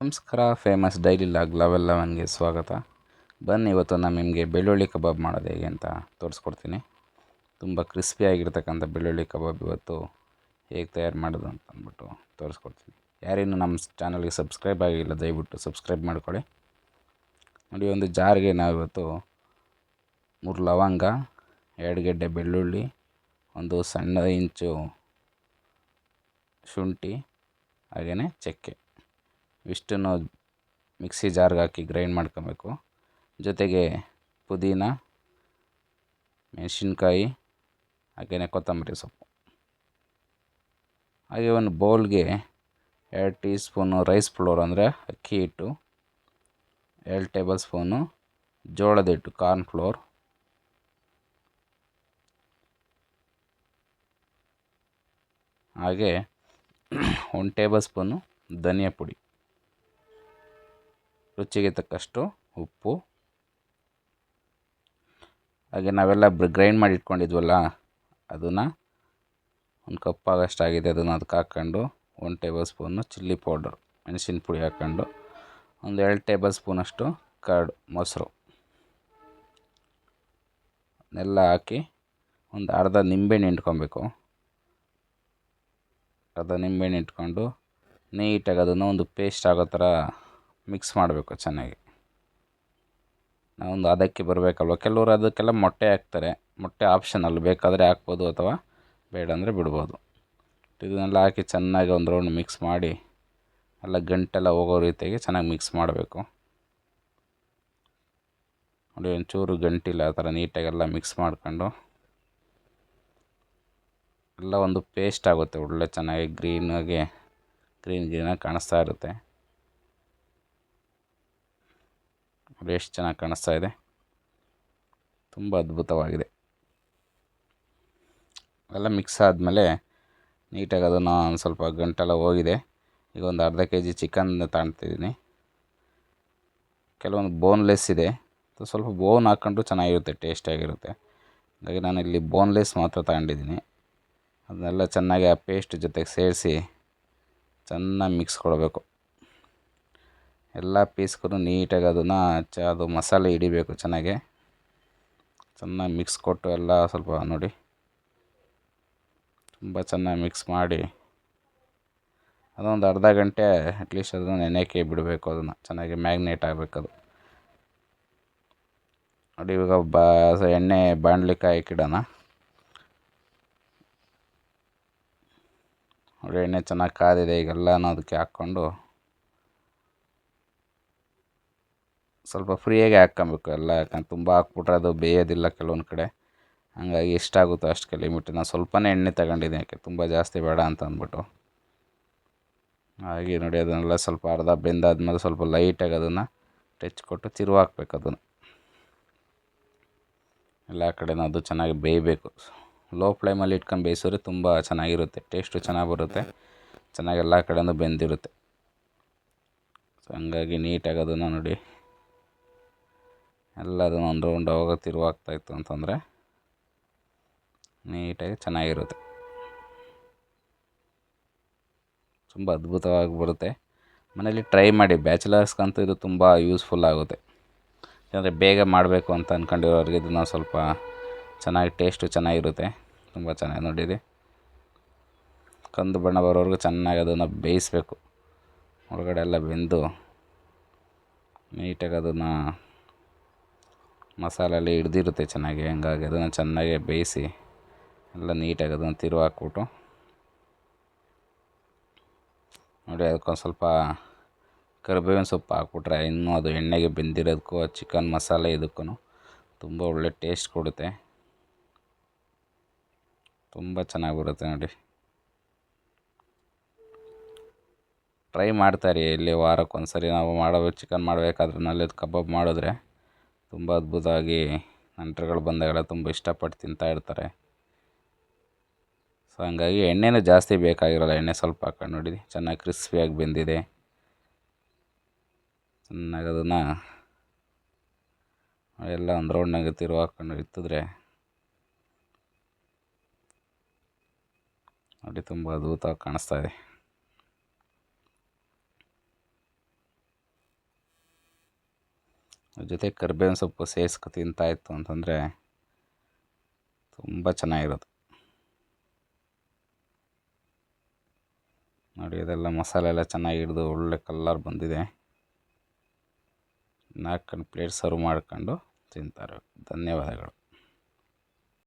ನಮಸ್ಕಾರ famous daily log ಲವೆಲ್ಲ ಲೆವೆನ್ಗೆ ಸ್ವಾಗತ. ಬನ್ನಿ ಇವತ್ತು ನಾನು ನಿಮಗೆ ಬೆಳ್ಳುಳ್ಳಿ ಕಬಾಬ್ ಮಾಡೋದು ಹೇಗೆ ಅಂತ ತೋರಿಸ್ಕೊಡ್ತೀನಿ. ತುಂಬ ಕ್ರಿಸ್ಪಿಯಾಗಿರ್ತಕ್ಕಂಥ ಬೆಳ್ಳುಳ್ಳಿ ಕಬಾಬ್ ಇವತ್ತು ಹೇಗೆ ತಯಾರು ಮಾಡೋದು ಅಂತ ಅಂದ್ಬಿಟ್ಟು ತೋರಿಸ್ಕೊಡ್ತೀನಿ. ಯಾರಿನ್ನೂ ನಮ್ಮ ಚಾನಲ್ಗೆ ಸಬ್ಸ್ಕ್ರೈಬ್ ಆಗಿಲ್ಲ, ದಯವಿಟ್ಟು ಸಬ್ಸ್ಕ್ರೈಬ್ ಮಾಡ್ಕೊಳ್ಳಿ. ನೋಡಿ, ಒಂದು ಜಾರಿಗೆ ನಾವು ಇವತ್ತು ಮೂರು ಲವಂಗ, ಎರಡು ಗೆಡ್ಡೆ ಬೆಳ್ಳುಳ್ಳಿ, ಒಂದು ಸಣ್ಣ ಇಂಚು ಶುಂಠಿ ಹಾಗೆಯೇ ಚಕ್ಕೆ. ಇಷ್ಟನ್ನು ಮಿಕ್ಸಿ ಜಾರ್ಗೆ ಹಾಕಿ ಗ್ರೈಂಡ್ ಮಾಡ್ಕೊಬೇಕು. ಜೊತೆಗೆ ಪುದೀನ, ಮೆಣಸಿನ್ಕಾಯಿ ಹಾಗೆಯೇ ಕೊತ್ತಂಬರಿ ಸೊಪ್ಪು. ಹಾಗೆ ಒಂದು ಬೌಲ್ಗೆ ಎರಡು ಟೀ ಸ್ಪೂನು ರೈಸ್ ಫ್ಲೋರ್ ಅಂದರೆ ಅಕ್ಕಿ ಹಿಟ್ಟು, ಎರಡು ಟೇಬಲ್ ಸ್ಪೂನು ಜೋಳದ ಹಿಟ್ಟು, ಕಾರ್ನ್ ಫ್ಲೋರ್. ಹಾಗೆ ಒಂದು ಟೇಬಲ್ ಸ್ಪೂನು ಧನಿಯಾ ಪುಡಿ. ರುಚಿಗೆ ತಕ್ಕಷ್ಟು ಉಪ್ಪು. ಹಾಗೆ ನಾವೆಲ್ಲ ಗ್ರೈಂಡ್ ಮಾಡಿ ಇಟ್ಕೊಂಡಿದ್ವಲ್ಲ ಅದನ್ನು ಒಂದು ಕಪ್ ಆಗೋಷ್ಟಾಗಿದೆ ಅದನ್ನು ಅದಕ್ಕೆ ಹಾಕ್ಕೊಂಡು ಒಂದು ಟೇಬಲ್ ಸ್ಪೂನು ಚಿಲ್ಲಿ ಪೌಡರ್, ಮೆಣಸಿನ ಪುಡಿ ಹಾಕ್ಕೊಂಡು ಒಂದು ಎರಡು ಟೇಬಲ್ ಸ್ಪೂನಷ್ಟು ಕರ್ಡ್ ಮೊಸರು. ಎಲ್ಲ ಹಾಕಿ ಒಂದು ಅರ್ಧ ನಿಂಬೆಹಣ್ಣು ಇಟ್ಕೊಬೇಕು ಅರ್ಧ ನಿಂಬೆಹಣ್ಣು ಇಟ್ಕೊಂಡು ನೀಟಾಗಿ ಅದನ್ನು ಒಂದು ಪೇಸ್ಟ್ ಆಗೋ ಥರ ಮಿಕ್ಸ್ ಮಾಡಬೇಕು ಚೆನ್ನಾಗಿ. ನಾವೊಂದು ಅದಕ್ಕೆ ಬರಬೇಕಲ್ವ? ಕೆಲವರು ಅದಕ್ಕೆಲ್ಲ ಮೊಟ್ಟೆ ಹಾಕ್ತಾರೆ. ಮೊಟ್ಟೆ ಆಪ್ಷನಲ್ ಬೇಕಾದರೆ ಹಾಕ್ಬೋದು ಅಥವಾ ಬೇಡ ಅಂದರೆ ಬಿಡ್ಬೋದು. ಇದನ್ನೆಲ್ಲ ಹಾಕಿ ಚೆನ್ನಾಗಿ ಒಂದು ರೌಂಡ್ ಮಿಕ್ಸ್ ಮಾಡಿ, ಎಲ್ಲ ಗಂಟೆಲ್ಲ ಹೋಗೋ ರೀತಿಯಾಗಿ ಚೆನ್ನಾಗಿ ಮಿಕ್ಸ್ ಮಾಡಬೇಕು. ನೋಡಿ ಒಂಚೂರು ಗಂಟಿಲ್ಲ, ಆ ಥರ ನೀಟಾಗೆಲ್ಲ ಮಿಕ್ಸ್ ಮಾಡ್ಕೊಂಡು. ಎಲ್ಲ ಒಂದು ಪೇಸ್ಟ್ ಆಗುತ್ತೆ, ಒಳ್ಳೆ ಚೆನ್ನಾಗಿ ಗ್ರೀನಾಗೆ ಗ್ರೀನ್ ಗ್ರೀನಾಗಿ ಕಾಣಿಸ್ತಾ ಇರುತ್ತೆ. ನೋಡಿ ಎಷ್ಟು ಚೆನ್ನಾಗಿ ಕಾಣಿಸ್ತಾ ಇದೆ. ತುಂಬ ಅದ್ಭುತವಾಗಿದೆ. ಎಲ್ಲ ಮಿಕ್ಸ್ ಆದಮೇಲೆ ನೀಟಾಗಿ ಅದನ್ನು ಒಂದು ಸ್ವಲ್ಪ ಗಂಟೆಲ್ಲ ಹೋಗಿದೆ. ಈಗ ಒಂದು ಅರ್ಧ ಕೆ ಜಿ ಚಿಕನ್ ತಾಣ್ತಿದ್ದೀನಿ. ಕೆಲವೊಂದು ಬೋನ್ಲೆಸ್ ಇದೆ. ಸ್ವಲ್ಪ ಬೋನ್ ಹಾಕ್ಕೊಂಡು ಚೆನ್ನಾಗಿರುತ್ತೆ ಟೇಸ್ಟಾಗಿರುತ್ತೆ ಹಾಗಾಗಿ ನಾನು ಇಲ್ಲಿ ಬೋನ್ಲೆಸ್ ಮಾತ್ರ ತಗೊಂಡಿದ್ದೀನಿ ಅದನ್ನೆಲ್ಲ ಚೆನ್ನಾಗಿ ಆ ಪೇಸ್ಟ್ ಜೊತೆಗೆ ಸೇರಿಸಿ ಚೆನ್ನಾಗಿ ಮಿಕ್ಸ್ ಕೊಡಬೇಕು. ಎಲ್ಲ ಪೀಸ್ಗೂ ನೀಟಾಗಿ ಅದನ್ನು ಚ ಅದು ಮಸಾಲೆ ಹಿಡಿಬೇಕು ಚೆನ್ನಾಗಿ. ಚೆನ್ನಾಗಿ ಮಿಕ್ಸ್ ಕೊಟ್ಟು ಎಲ್ಲ ಸ್ವಲ್ಪ ನೋಡಿ. ತುಂಬ ಚೆನ್ನಾಗಿ ಮಿಕ್ಸ್ ಮಾಡಿ. ಅದೊಂದು ಅರ್ಧ ಗಂಟೆ ಅಟ್ಲೀಸ್ಟ್ ಅದನ್ನು ನೆನೆಯೋಕ್ಕೆ ಬಿಡಬೇಕು ಅದನ್ನು. ಚೆನ್ನಾಗಿ ಮ್ಯಾಗ್ನೇಟ್ ಆಗಬೇಕದು ನೋಡಿ ಇವಾಗ ಬಾ ಎಣ್ಣೆ ಬಾಣಲಿಕ್ಕೆ ಹಾಕಿಡೋಣ. ನೋಡಿ ಎಣ್ಣೆ ಚೆನ್ನಾಗಿ ಕಾದಿದೆ, ಈಗೆಲ್ಲನೂ ಅದಕ್ಕೆ ಹಾಕ್ಕೊಂಡು ಸ್ವಲ್ಪ ಫ್ರೀಯಾಗಿ ಹಾಕ್ಕೊಬೇಕು. ಎಲ್ಲ ಯಾಕಂದ್ರೆ ತುಂಬ ಹಾಕ್ಬಿಟ್ರೆ ಅದು ಬೇಯೋದಿಲ್ಲ ಕೆಲವೊಂದು ಕಡೆ. ಹಾಗಾಗಿ ಎಷ್ಟಾಗುತ್ತೋ ಅಷ್ಟಕ್ಕೆ ಲಿಮಿಟ್ ನಾನು ಸ್ವಲ್ಪನೇ ಎಣ್ಣೆ ತಗೊಂಡಿದ್ದೀನಿ ಯಾಕೆ? ತುಂಬ ಜಾಸ್ತಿ ಬೇಡ ಅಂತ ಅಂದ್ಬಿಟ್ಟು. ಹಾಗೆ ನೋಡಿ, ಅದನ್ನೆಲ್ಲ ಸ್ವಲ್ಪ ಅರ್ಧ ಬೆಂದಾದ್ಮೇಲೆ ಸ್ವಲ್ಪ ಲೈಟಾಗಿ ಅದನ್ನು ಟಚ್ ಕೊಟ್ಟು ತಿರುವು ಹಾಕ್ಬೇಕು ಅದನ್ನು. ಎಲ್ಲ ಕಡೆನೂ ಅದು ಚೆನ್ನಾಗಿ ಬೇಯಬೇಕು. ಲೋ ಫ್ಲೇಮಲ್ಲಿ ಇಟ್ಕೊಂಡು ಬೇಯಿಸಿದ್ರೆ ತುಂಬ ಚೆನ್ನಾಗಿರುತ್ತೆ. ಟೇಸ್ಟು ಚೆನ್ನಾಗಿ ಬರುತ್ತೆ. ಚೆನ್ನಾಗಿ ಎಲ್ಲ ಕಡೆಯೂ ಬೆಂದಿರುತ್ತೆ. ಸೊ ಹಂಗಾಗಿ ನೀಟಾಗಿ ಅದನ್ನು ನೋಡಿ. ಎಲ್ಲ ಅದನ್ನು ಒಂದು ರೌಂಡ್ ಅವಾಗ ತಿರುವಾಗ್ತಾಯಿತ್ತು ಅಂತಂದರೆ ನೀಟಾಗಿ ಚೆನ್ನಾಗಿರುತ್ತೆ. ತುಂಬ ಅದ್ಭುತವಾಗಿ ಬರುತ್ತೆ ಮನೇಲಿ ಟ್ರೈ ಮಾಡಿ ಬ್ಯಾಚುಲರ್ಸ್ಗಂತೂ ಇದು ತುಂಬ ಯೂಸ್ಫುಲ್ ಆಗುತ್ತೆ. ಯಾಕಂದರೆ ಬೇಗ ಮಾಡಬೇಕು ಅಂತ ಅಂದ್ಕೊಂಡಿರೋರಿಗೆ ಇದನ್ನು ಸ್ವಲ್ಪ ಚೆನ್ನಾಗಿ ಟೇಸ್ಟು ಚೆನ್ನಾಗಿರುತ್ತೆ. ತುಂಬ ಚೆನ್ನಾಗಿ ನೋಡಿರಿ. ಕಂದು ಬಣ್ಣ ಬರೋವರೆಗೂ ಚೆನ್ನಾಗಿ ಅದನ್ನು ಬೇಯಿಸಬೇಕು. ಒಳಗಡೆ ಎಲ್ಲ ಬೆಂದು ನೀಟಾಗಿ ಅದನ್ನು ಮಸಾಲೆ ಎಲ್ಲ ಹಿಡ್ದಿರುತ್ತೆ ಚೆನ್ನಾಗಿ, ಹಂಗಾಗಿ ಅದನ್ನು ಚೆನ್ನಾಗಿ ಬೇಯಿಸಿ ಎಲ್ಲ ನೀಟಾಗಿ ಅದನ್ನು ತಿರುವು ಹಾಕ್ಬಿಟ್ಟು. ನೋಡಿ, ಅದಕ್ಕೊಂದು ಸ್ವಲ್ಪ ಕರಿಬೇವಿನ ಸೊಪ್ಪು ಹಾಕ್ಬಿಟ್ರೆ ಇನ್ನೂ ಅದು ಎಣ್ಣೆಗೆ ಬೆಂದಿರೋದಕ್ಕೂ ಚಿಕನ್ ಮಸಾಲೆ ಇದಕ್ಕೂ ತುಂಬ ಒಳ್ಳೆ ಟೇಸ್ಟ್ ಕೊಡುತ್ತೆ. ತುಂಬ ಚೆನ್ನಾಗಿ ಬರುತ್ತೆ ನೋಡಿ. ಟ್ರೈ ಮಾಡ್ತಾರೆ ಇಲ್ಲಿ ವಾರಕ್ಕೊಂದು ಸರಿ ನಾವು ಮಾಡಬೇಕು, ಚಿಕನ್ ಮಾಡಬೇಕಾದ್ರೆ, ನಲ್ಲಿದ್ದು ಕಬಾಬ್ ಮಾಡಿದ್ರೆ. ತುಂಬ ಅದ್ಭುತವಾಗಿ ನೆಂಟರುಗಳು ಬಂದಾಗೆಲ್ಲ ತುಂಬ ಇಷ್ಟಪಟ್ಟು ತಿಂತಾ ಇರ್ತಾರೆ. ಸೊ ಹಂಗಾಗಿ ಎಣ್ಣೆನೂ ಜಾಸ್ತಿ ಬೇಕಾಗಿರೋಲ್ಲ, ಎಣ್ಣೆ ಸ್ವಲ್ಪ ಹಾಕೊಂಡು ನೋಡಿ ಚೆನ್ನಾಗಿ ಕ್ರಿಸ್ಪಿಯಾಗಿ ಬೆಂದಿದೆ. ಚೆನ್ನಾಗಿ ಅದನ್ನು ಎಲ್ಲ ಒಂದು ರೌಂಡ್ನಾಗ ತಿರುವ ಹಾಕ್ಕೊಂಡು ಇತ್ತಿದ್ರೆ ನೋಡಿ ತುಂಬ ಅದ್ಭುತವಾಗಿ ಕಾಣಿಸ್ತಾ ಇದೆ. ಜೊತೆ ಕರ್ಬೇವಿನ ಸೊಪ್ಪು ಸೇರಿಸ್ಕೊ ತಿಂತಾಯಿತ್ತು ಅಂತಂದರೆ ತುಂಬ ಚೆನ್ನಾಗಿರೋದು ನೋಡಿ, ಇದೆಲ್ಲ ಮಸಾಲೆ ಎಲ್ಲ ಚೆನ್ನಾಗಿ ಹಿಡಿದು ಒಳ್ಳೆ ಕಲ್ಲರ್ ಬಂದಿದೆ. ನಾಲ್ಕು ಪ್ಲೇಟ್ ಸರ್ವ್ ಮಾಡ್ಕೊಂಡು ತಿಂತಾರೆ. ಧನ್ಯವಾದಗಳು.